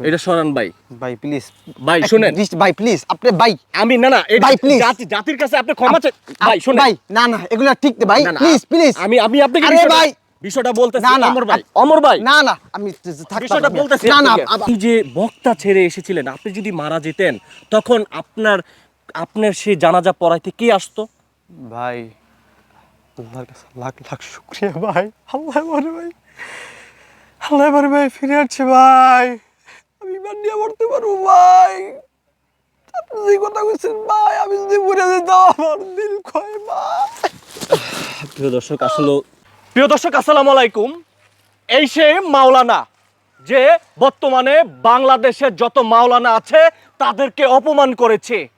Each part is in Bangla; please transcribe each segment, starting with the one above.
এটা সরান ভাই। ভাই প্লিজ ভাই শুনেন। ভাই প্লিজ আপনি ভাই। আমি না না ভাই, please। জাতি- জাতির কাছে আপনি ক্ষমা চাই ভাই শুনেন। ভাই না না এগুলো ঠিক না ভাই। প্লিজ প্লিজ আমি আমি আপনাকে আরে ভাই। বিষয়টা বলতেছি অমর ভাই। অমর ভাই। না না আমি বিষয়টা বলতেছি না না আপনি যে বক্তা ছেড়ে এসেছিলেন আপনি যদি মারা যেতেন তখন আপনার আপনার সেই জানাজা পড়াইতে কে আসতো? ভাই আল্লাহর কাছে লাখ লাখ শুক্রিয়া ভাই। আল্লাহ ভাই। আল্লাহ ভাই ফিরে আসছে ভাই। আমি নিয়ে মরতে পারব ভাই। আপনি যে কথা বলছেন ভাই আমি যদি মরে যেতাম আমার দিল কয় ভাই। প্রিয় দর্শক আসলে প্রিয় দর্শক আসসালামু আলাইকুম। এই সে মাওলানা যে বর্তমানে বাংলাদেশের যত মাওলানা আছে তাদেরকে অপমান করেছে।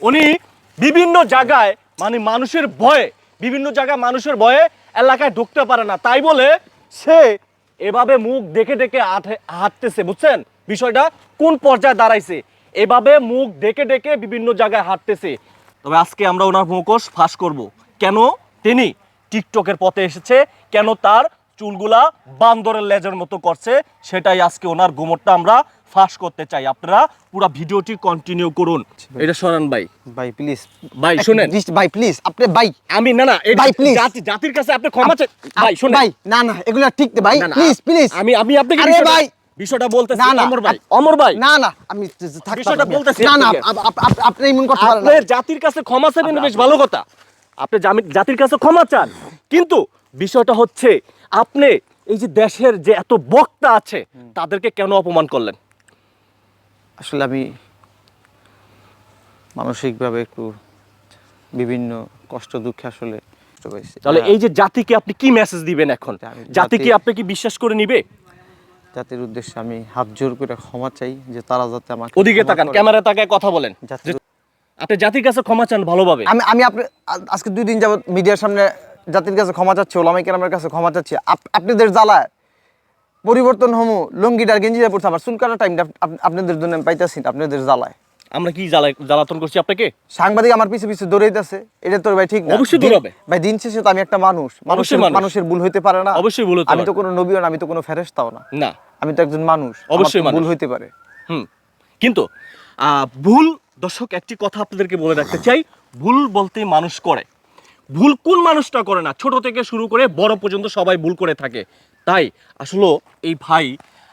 উনি বিভিন্ন জায়গায় মানে মানুষের ভয়ে বিভিন্ন জায়গায় মানুষের ভয়ে এলাকায় ঢুকতে পারে না। তাই বলে সে এভাবে মুখ দেখে দেখে হাঁটে- হাঁটতেছে বুঝছেন? বিষয়টা কোন পর্যায়ে দাঁড়াইছে? এভাবে মুখ ডেকে ডেকে বিভিন্ন জায়গায় হাঁটতেছে। তবে আজকে আমরা ওনার মুখোশ ফাঁস করব। কেন? তিনি টিকটকের পথে এসেছে। কেন তার চুলগুলা বান্দরের লেজের মতো করছে? সেটাই আজকে ওনার গোমরটা আমরা ফাঁস করতে চাই। আপনারা পুরো ভিডিওটি কন্টিনিউ করুন। এটা সরান ভাই। ভাই প্লিজ ভাই, শুনেন। ভাই প্লিজ আপনি ভাই। আমি না না ভাই, please। জাতি- জাতির কাছে আপনি ক্ষমা চাই। ভাই শুনেন। ভাই না না এগুলো ঠিক ভাই। প্লিজ প্লিজ আমি আমি আপনাকে আরে ভাই। বিষয়টা বলতেছি না, অমর ভাই। অমর ভাই। না না আমি বিষয়টা বলতেছি না না আপনি এমন কথা আপনি জাতির কাছে ক্ষমা চাইবেন বেশ ভালো কথা। আপনি জাতির কাছে ক্ষমা চান। কিন্তু বিষয়টা হচ্ছে আপনি এই যে দেশের যে এত বক্তা আছে তাদেরকে কেন অপমান করলেন? আসলে আমি মানসিকভাবে একটু বিভিন্ন কষ্ট দুঃখে আসলে তাহলে হ্যাঁ, এই যে জাতিকে আপনি কি মেসেজ দিবেন এখন? আমি জাতি কি আপনি কি বিশ্বাস করে নিবে? জাতির উদ্দেশ্যে আমি হাত জোর করে ক্ষমা চাই যে তারা যাতে আমাকে ওদিকে তাকান ক্যামেরা তাকায় কথা বলেন। আপনি জাতির কাছে ক্ষমা চান ভালোভাবে। আমি আমি আপনি আজকে দুই দিন যাব মিডিয়ার সামনে জাতির কাছে ক্ষমা চাচ্ছি ওলামাই কেরামের কাছে ক্ষমা চাচ্ছি। আপনাদের জ্বালায় পরিবর্তন হমু লুঙ্গিটার গেঞ্জিটা পড়ছে আমার। চুল কাটার টাইমটা আপনাদের জন্য আমি পাইতেছি আপনাদের জ্বালায়। আমরা কি জ্বালাতন করছি আপনাকে? সাংবাদিক আমার পিছু পিছু দৌড়াইতেছে এটা তো ভাই ঠিক না। অবশ্যই দৌড়াবে। ভাই দিন শেষে তো আমি একটা মানুষ। মানুষের মানুষের ভুল হইতে পারে না। অবশ্যই ভুল হতে আমি তো কোনো নবীও না আমি তো কোনো ফেরেশতাও না। না। আমি তো একজন মানুষ। অবশ্যই। ভুল হইতে পারে। হুম। কিন্তু ভুল দর্শক একটি কথা আপনাদেরকে বলে রাখতে চাই। ভুল বলতে মানুষ করে। ভুল কোন মানুষটা করে না? ছোট থেকে শুরু করে বড় পর্যন্ত সবাই ভুল করে থাকে। তাই আসলে এই ভাই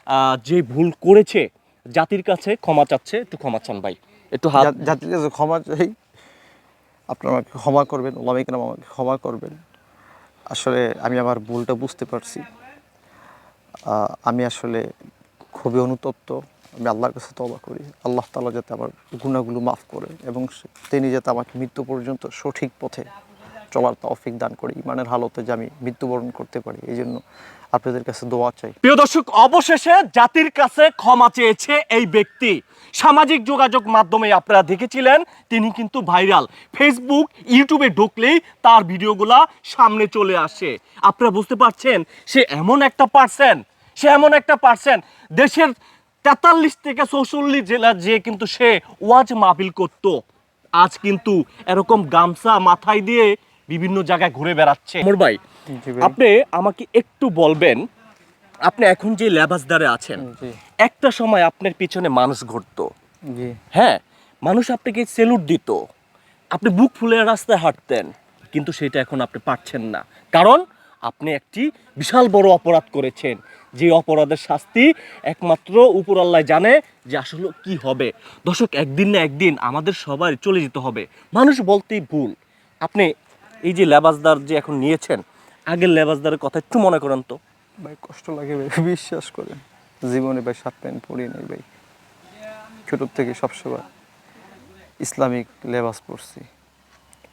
আহ, যে ভুল করেছে জাতির কাছে ক্ষমা চাচ্ছে একটু ক্ষমা চান ভাই। একটু জাতির কাছে ক্ষমা চাই। আপনারা আমাকে ক্ষমা করবেন ওলামাই নাম আমাকে ক্ষমা করবেন। আসলে আমি আমার ভুলটা বুঝতে পারছি। আমি আসলে খুবই অনুতপ্ত। আমি আল্লাহর কাছে তবা করি। আল্লাহ তালা যাতে আমার গুণাগুলো মাফ করে এবং তিনি যাতে আমাকে মৃত্যু পর্যন্ত সঠিক পথে চলার তৌফিক দান করে, ইমানের হালতে যে আমি মৃত্যুবরণ করতে পারি, এই জন্য আপনাদের কাছে দোয়া চাই। প্রিয় দর্শক, অবশেষে জাতির কাছে ক্ষমা চেয়েছে এই ব্যক্তি। সামাজিক যোগাযোগ মাধ্যমে আপনারা দেখেছিলেন, তিনি কিন্তু ভাইরাল। ফেসবুক ইউটিউবে ঢুকলেই তার ভিডিওগুলা সামনে চলে আসে। আপনারা বুঝতে পারছেন, সে এমন একটা পার্সেন সে এমন একটা পার্সেন দেশের তেতাল্লিশ থেকে চৌচল্লিশ জেলা যে কিন্তু সে ওয়াজ মাহফিল করত, আজ কিন্তু এরকম গামছা মাথায় দিয়ে বিভিন্ন জায়গায় ঘুরে বেড়াচ্ছে। মোর ভাই আপনি আমাকে একটু বলবেন আপনি এখন যে লেবাসদারে আছেন একটা সময় আপনার পিছনে মানুষ ঘুরতো। হ্যাঁ মানুষ আপনাকে সেলুট দিত। আপনি বুক ফুলে রাস্তায় হাঁটতেন কিন্তু সেটা এখন আপনি পারছেন না। কারণ আপনি একটি বিশাল বড় অপরাধ করেছেন। যে অপরাধের শাস্তি একমাত্র উপর আল্লাহ জানে যে আসলে কি হবে। দর্শক একদিন না একদিন আমাদের সবার চলে যেতে হবে। মানুষ বলতেই ভুল। আপনি এই যে লেবাসদার যে এখন নিয়েছেন আগের লেবাসদারের কথা একটু মনে করেন তো। ভাই কষ্ট লাগে ভাই বিশ্বাস করেন। জীবনে ভাই শার্ট প্যান্ট পরি নাই ভাই। ছোটোর থেকে সবসময় ইসলামিক লেবাস পরছি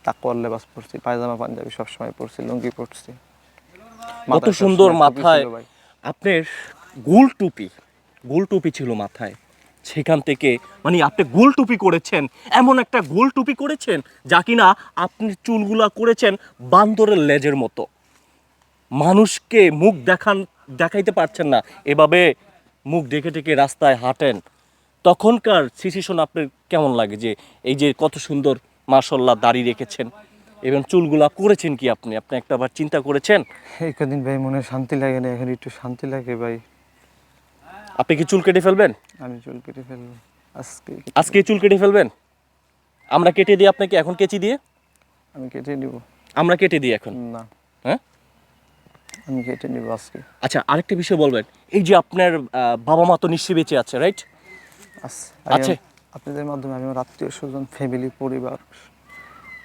তাকওয়ার লেবাস পরছি পায়জামা পাঞ্জাবি সবসময় পরছি লুঙ্গি পরছি কত সুন্দর মাথায় ভাই। আপনার গোল টুপি গোল টুপি ছিল মাথায়। সেখান থেকে মানে আপনি গোল টুপি করেছেন, এমন একটা গোল টুপি করেছেন যা কিনা আপনি চুলগুলা করেছেন বান্দরের লেজের মতো। মানুষকে মুখ দেখান, দেখাইতে পারছেন না। এভাবে মুখ ডেকে ডেকে রাস্তায় হাঁটেন। তখনকার সিচুয়েশন আপনার কেমন লাগে যে এই যে কত সুন্দর মার্শাল্লাহ দাড়ি রেখেছেন, এবং চুলগুলা করেছেন কি আপনি? আপনি একটা বার চিন্তা করেছেন? কদিন ভাই মনে শান্তি লাগে না, এখন একটু শান্তি লাগে ভাই। আপনি কি চুল কেটে ফেলবেন? আমি চুল কেটে ফেলব। আজকে আজকে চুল কেটে ফেলবেন? আমরা কেটে দিই আপনাকে এখন কেচি দিয়ে? আমি কেটে নিব আমরা কেটে দিই এখন। না। হ্যাঁ? আমি কেটে নিব আজকে। আচ্ছা আরেকটা বিষয় বলবেন। এই যে আপনার বাবা মা তো নিশ্চয়ই বেঁচে আছে রাইট আছে? আপনাদের মাধ্যমে আমি আমার আত্মীয় স্বজন ফ্যামিলি পরিবার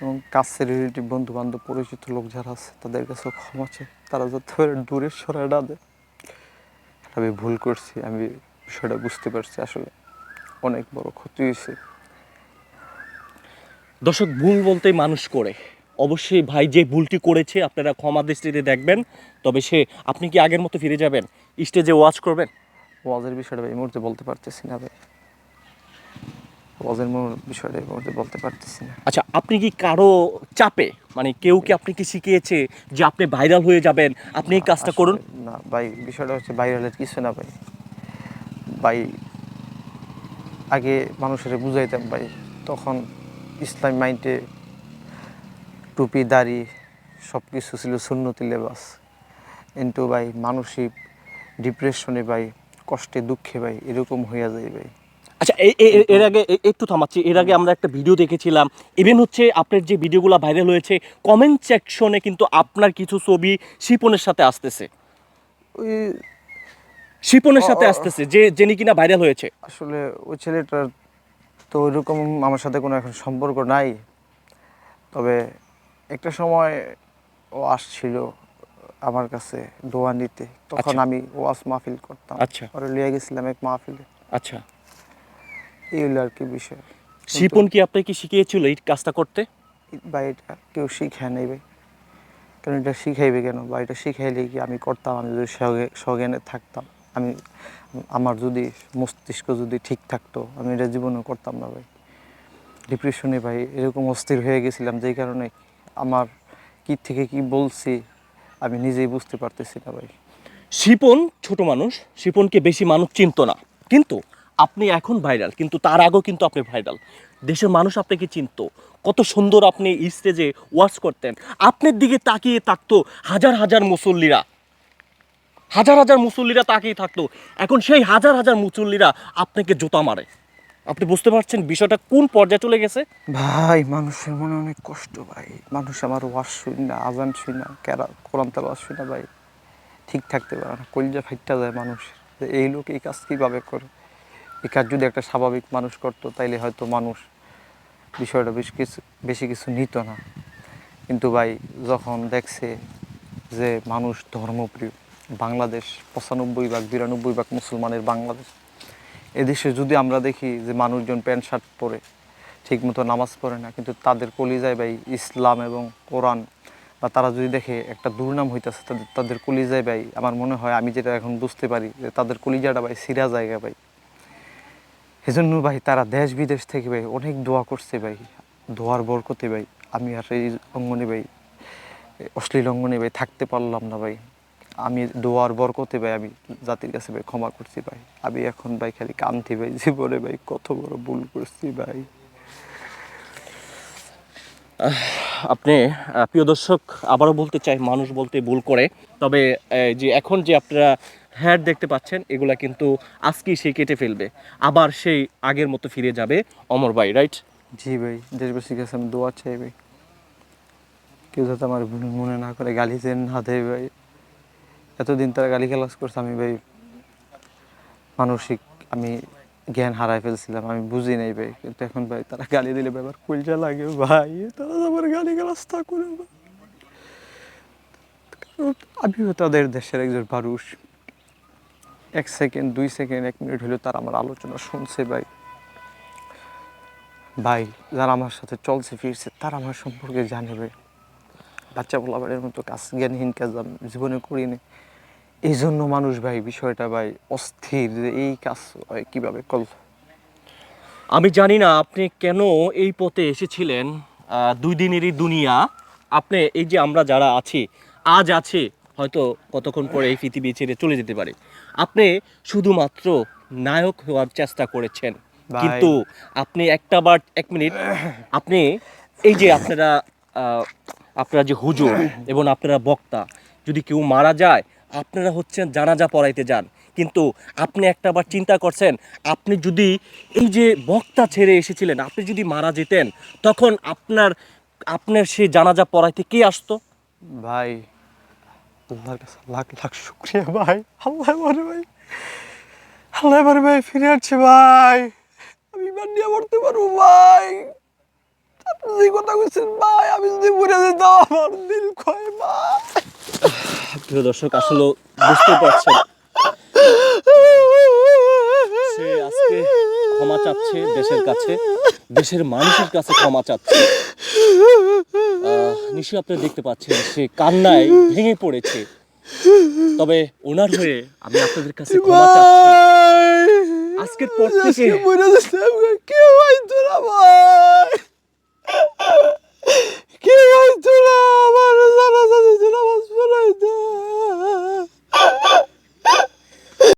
এবং কাছের রিলেটিভ বন্ধু বান্ধব পরিচিত লোক যারা আছে তাদের কাছেও ক্ষমা চাই। তারা যাতে দূরে সরে না দেয়। আমি ভুল করছি আমি বিষয়টা বুঝতে পারছি আসলে অনেক বড় ক্ষতি হয়েছে। দর্শক ভুল বলতেই মানুষ করে। অবশ্যই ভাই যে ভুলটি করেছে আপনারা ক্ষমা দৃষ্টিতে দেখবেন। তবে সে আপনি কি আগের মতো ফিরে যাবেন? স্টেজে ওয়াচ করবেন? ওয়াজের বিষয়টা এই মুহূর্তে বলতে পারতেছি না ভাই। ওয়াজের বিষয়টা এই মুহূর্তে বলতে পারতেছি না। আচ্ছা আপনি কি কারও চাপে মানে কেউ কি আপনি কি শিখিয়েছে যে আপনি ভাইরাল হয়ে যাবেন? আপনি এই কাজটা করুন। না ভাই বিষয়টা হচ্ছে ভাইরালের কিছু না ভাই। ভাই আগে মানুষের বুঝাইতাম ভাই তখন ইসলাম মাইন্ডে টুপি দাড়ি সব কিছু ছিল সুন্নতি লেবাস। কিন্তু ভাই মানসিক ডিপ্রেশনে ভাই কষ্টে দুঃখে ভাই এরকম হইয়া যায় ভাই। আচ্ছা এর আগে একটু থামাচ্ছি। এর আগে আমরা একটা ভিডিও দেখেছিলাম। ইভেন হচ্ছে আপনার যে ভিডিওগুলো ভাইরাল হয়েছে কমেন্ট সেকশনে কিন্তু আপনার কিছু ছবি শিপনের সাথে আসতেছে। ওই শিপনের সাথে। আসতেছে যে যিনি কিনা ভাইরাল হয়েছে। আসলে ওই ছেলেটার তো ওইরকম আমার সাথে কোনো এখন সম্পর্ক নাই। তবে একটা সময় ও আসছিল আমার কাছে দোয়া নিতে। তখন আচ্ছা। আমি ওয়াজ মাহফিল করতাম। আচ্ছা। পরে লিয়ে গেছিলাম এক মাহফিলে। আচ্ছা। এই হলো আর কি বিষয়। শিপন কি আপনাকে শিখিয়েছিল এই কাজটা করতে? বা এটা কেউ শিখায় নেই ভাই। কারণ এটা শিখাইবে কেন? বা এটা শিখাইলে কি আমি করতাম আমি যদি সজ্ঞানে থাকতাম। আমি আমার যদি মস্তিষ্ক যদি ঠিক থাকতো আমি এটা জীবনে করতাম না ভাই। ডিপ্রেশনে ভাই এরকম অস্থির হয়ে গেছিলাম যেই কারণে আমার কি থেকে কি বলছি আমি নিজেই বুঝতে পারতেছি না ভাই। শিপন ছোট মানুষ শিপনকে বেশি মানুষ চিনত না। কিন্তু আপনি এখন ভাইরাল কিন্তু তার আগেও কিন্তু আপনি ভাইরাল দেশের মানুষ আপনাকে চিনত। কত সুন্দর আপনি স্টেজে ওয়াচ করতেন। আপনার দিকে তাকিয়ে থাকতো হাজার হাজার মুসল্লিরা। হাজার হাজার মুসল্লিরা তাকিয়ে থাকতো। এখন সেই হাজার হাজার মুসল্লিরা আপনাকে জোতা মারে। আপনি বুঝতে পারছেন বিষয়টা কোন পর্যায়ে চলে গেছে? ভাই, মানুষের মনে অনেক কষ্ট ভাই। মানুষ আমার ওয়াজ শুই না, আজান শুই না, কেরা, কোরআন তাল ওয়াজ শুই না ভাই। ঠিক থাকতে পারে না, কলিজা ফাইটটা যায় মানুষ এই লোক এই কাজ কীভাবে করে? এই কাজ যদি একটা স্বাভাবিক মানুষ করতো, তাইলে হয়তো মানুষ বিষয়টা বেশ কিছু, বেশি কিছু নিত না। কিন্তু ভাই, যখন দেখছে যে মানুষ ধর্মপ্রিয়, বাংলাদেশ পঁচানব্বই ভাগ, বিরানব্বই ভাগ মুসলমানের বাংলাদেশ, এদেশে যদি আমরা দেখি যে মানুষজন প্যান্ট, শার্ট পরে ঠিকমতো নামাজ পড়ে না, কিন্তু তাদের কলিজায় ভাই ইসলাম এবং কোরআন, বা তারা যদি দেখে একটা দুর্নাম হইতেছে, তাদের তাদের কলিজায় ভাই, আমার মনে হয় আমি যেটা এখন বুঝতে পারি যে তাদের কলিজাটা ভাই সিরা জায়গা ভাই। সেজন্য ভাই তারা দেশ বিদেশ থেকে ভাই অনেক দোয়া করছে ভাই। দোয়ার বরকতে ভাই আমি আর এই অঙ্গনে ভাই, অশ্লীল অঙ্গনে ভাই থাকতে পারলাম না ভাই। আমি দোয়ার বরকতে ভাই আমি জাতির কাছে ভাই ক্ষমা করছি ভাই। আমি এখন ভাই খালি কান্তি ভাই জীবনে ভাই, কত বড় ভুল করছি ভাই। আপনি প্রিয় দর্শক, আবারও বলতে চাই, মানুষ বলতে ভুল করে। তবে যে এখন যে আপনারা হেয়ার দেখতে পাচ্ছেন, এগুলা কিন্তু আজকেই সে কেটে ফেলবে। আবার সেই আগের মতো ফিরে যাবে। অমর ভাই রাইট জি ভাই, দেশবাসীর কাছে আমি দোয়া চাই ভাই। কেউ যাতে আমার মনে না করে গালি যেন না দেয় ভাই। এতদিন তারা গালি খেলাস করছে, আমি ভাই, মানসিক, আমি জ্ঞান হারাই ফেলছিলাম, আমি বুঝি নাই ভাই, কিন্তু এখন ভাই তারা গালি দিলে আমার কুলটা লাগে ভাই, তারা আমার গালি গালাস তা করে। আমিও তাদের দেশের একজন মানুষ। এক সেকেন্ড, দুই সেকেন্ড, এক মিনিট হলেও তারা আমার আলোচনা শুনছে ভাই। ভাই, যারা আমার সাথে চলছে, ফিরছে, তারা আমার সম্পর্কে জানে ভাই। বাচ্চা বলাবারের মতো কাজ, জ্ঞানহীন কাজ জীবনে করিনি। এই জন্য মানুষ ভাই বিষয়টা ভাই অস্থির যে এই কাজ কীভাবে করল? আমি জানি না আপনি কেন এই পথে এসেছিলেন দুই দিনেরই দুনিয়া। আপনি এই যে আমরা যারা আছি আজ আছে হয়তো কতক্ষণ পরে এই পৃথিবী ছেড়ে চলে যেতে পারে। আপনি শুধুমাত্র নায়ক হওয়ার চেষ্টা করেছেন। কিন্তু আপনি একটা বার এক মিনিট আপনি এই যে আপনারা আহ, আপনারা যে হুজুর এবং আপনারা বক্তা যদি কেউ মারা যায় আপনারা হচ্ছেন জানাজা পড়াইতে যান। কিন্তু আপনি একটা বার চিন্তা করছেন, আপনি যদি এই যে বক্তা ছেড়ে এসেছিলেন, আপনি যদি মারা যেতেন, তখন আপনার আপনার সেই জানাজা পড়াইতে কে আসতো? ভাই লাখ লাখ শুক্রিয়া ভাই। আল্লাহ বলে ভাই, আল্লাহ বলে ভাই ফিরে আসছে ভাই। আমি এবার নিয়ে পড়তে পারব ভাই। আপনি যে কথা বলছেন ভাই, আমি যদি মরে যেতাম, আমার দিল কয় ভাই। প্রিয় দর্শক আসলে বুঝতে পারছেন সে আজকে ক্ষমা চাচ্ছে দেশের কাছে দেশের মানুষের কাছে ক্ষমা চাচ্ছে। নিশ্চয়ই আপনারা দেখতে পাচ্ছেন সে কান্নায় ভেঙে পড়েছে। তবে ওনার হয়ে আমি আপনাদের কাছে ক্ষমা চাচ্ছি। আজকের পর থেকে মরে যেতাম কে ভাই। তোরা ভাই কে ভাই। তোরা Yeah.